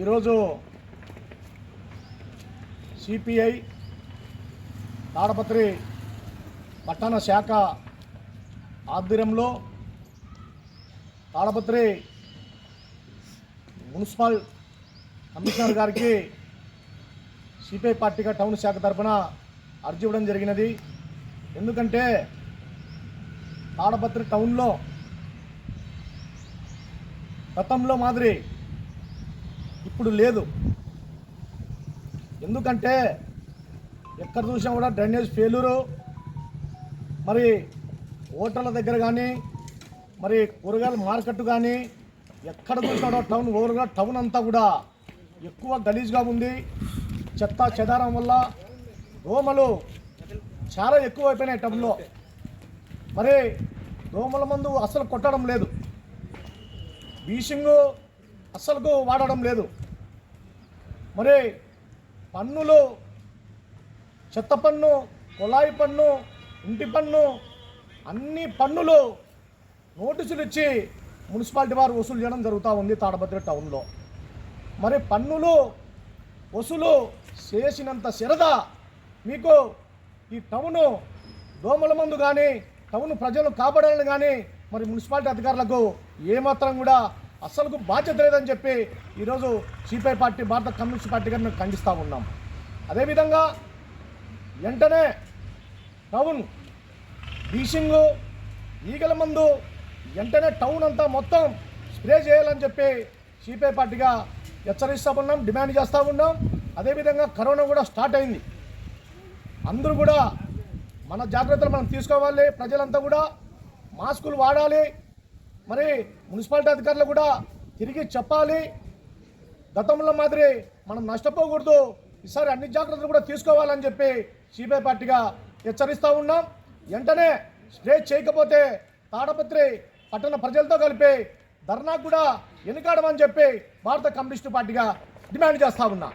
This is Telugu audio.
ఈరోజు సిపిఐ తాడపత్రి పట్టణ శాఖ ఆధ్వర్యంలో తాడపత్రి మున్సిపల్ కమిషనర్ గారికి సిపిఐ పార్టీగా టౌన్ శాఖ తరఫున అర్జీ ఇవ్వడం జరిగినది. ఎందుకంటే తాడపత్రి టౌన్లో గతంలో మాదిరి ఇప్పుడు లేదు. ఎందుకంటే ఎక్కడ చూసినా కూడా డ్రైనేజ్ ఫెయిలూరు. మరి హోటళ్ళ దగ్గర కానీ మరి కూరగాయల మార్కెట్ కానీ ఎక్కడ చూసినా టౌన్ ఓవర్గా టౌన్ అంతా కూడా ఎక్కువ గలీజ్గా ఉంది. చెత్త చెదారం వల్ల దోమలు చాలా ఎక్కువ అయిపోయినాయి టౌన్లో. మరి దోమల మందు అస్సలు కొట్టడం లేదు. బీషింగ్ అస్సలకు వాడడం లేదు. మరి పన్నులు చెత్త పన్ను కుళాయి పన్ను ఇంటి పన్ను అన్ని పన్నులు నోటీసులు ఇచ్చి మున్సిపాలిటీ వారు వసూలు చేయడం జరుగుతూ ఉంది తాడభద్ర టౌన్లో. మరి పన్నులు వసూలు చేసినంత శ్రద్ధ మీకు ఈ టౌను దోమల మందు కానీ టౌన్ ప్రజలు కాపాడాలని కానీ మరి మున్సిపాలిటీ అధికారులకు ఏమాత్రం కూడా అస్సలకు బాధ్యత లేదని చెప్పి ఈరోజు సిపిఐ పార్టీ భారత కమ్యూనిస్ట్ పార్టీగా మేము ఖండిస్తూ ఉన్నాం. అదేవిధంగా వెంటనే టౌన్ బీషింగ్ ఈగల మందు వెంటనే టౌన్ అంతా మొత్తం స్ప్రే చేయాలని చెప్పి సిపిఐ పార్టీగా హెచ్చరిస్తూ ఉన్నాం డిమాండ్ చేస్తూ ఉన్నాం. అదేవిధంగా కరోనా కూడా స్టార్ట్ అయింది. అందరూ కూడా మన జాగ్రత్తలు మనం తీసుకోవాలి ప్రజలంతా కూడా మాస్కులు వాడాలి. మరి మున్సిపాలిటీ అధికారులు కూడా తిరిగి చెప్పాలి. గతంలో మాదిరి మనం నష్టపోకూడదు. ఈసారి అన్ని జాగ్రత్తలు కూడా తీసుకోవాలని చెప్పి సిబిఐ పార్టీగా హెచ్చరిస్తూ ఉన్నాం. వెంటనే స్టే చేయకపోతే తాడపత్రి పట్టణ ప్రజలతో కలిపి ధర్నాకు కూడా ఎన్నికాడమని చెప్పి భారత కమ్యూనిస్టు పార్టీగా డిమాండ్ చేస్తా ఉన్నాం.